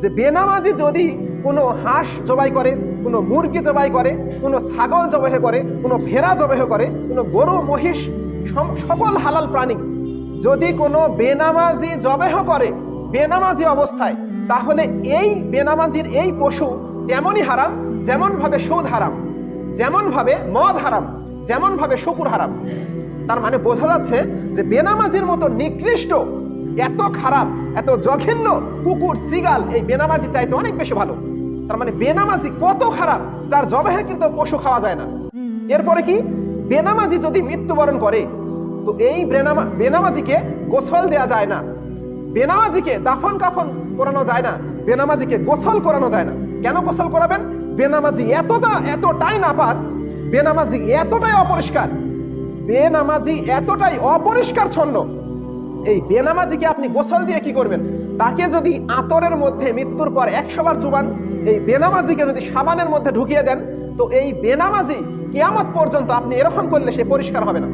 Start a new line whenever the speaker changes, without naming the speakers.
যে বেনামাজি যদি কোনো হাঁস জবাই করে, কোনো মুরগি জবাই করে, কোনো ছাগল জবাই করে, কোনো ভেড়া জবাই করে, কোনো গরু, মহিষ সকল হালাল প্রাণী যদি কোনো বেনামাজি জবেহ করে বেনামাজি অবস্থায়, তাহলে এই বেনামাজির এই পশু তেমনই হারাম যেমন ভাবে সুদ হারাম যেমন ভাবে মদ হারাম যেমন ভাবে শুকুর হারাম। তার মানে বোঝা যাচ্ছে যে বেনামাজির মতো নিকৃষ্ট এত খারাপ, এত জঘন্য কুকুর, সিগাল, এই বেনামাজি চাইতে অনেক বেশি ভালো। তার মানে বেনামাজি কত খারাপ, যার জবাহে কিন্তু পশু খাওয়া যায় না। এরপরে কি? বেনামাজি যদি মৃত্যুবরণ করে, তো এই বেনামা, বেনামাজিকে গোসল দেয়া যায় না। বেনামাজিকে দাফন কাফন করানো যায় না। বেনামাজিকে গোসল করানো যায় না। কেন গোসল করাবেন? বেনামাজি এতটা, এতটাই নাপাক, বেনামাজি এতটাই অপরিষ্কার, বেনামাজি এতটাই অপরিষ্কার ছন্ন এই বেনামাজিকে আপনি গোসল দিয়ে কি করবেন? তাকে যদি আতরের মধ্যে মৃত্যুর পর একশোবার জুবান, এই বেনামাজিকে যদি সাবানের মধ্যে ঢুকিয়ে দেন, তো এই বেনামাজি কেয়ামত পর্যন্ত আপনি এরকম করলে সে পরিষ্কার হবে না।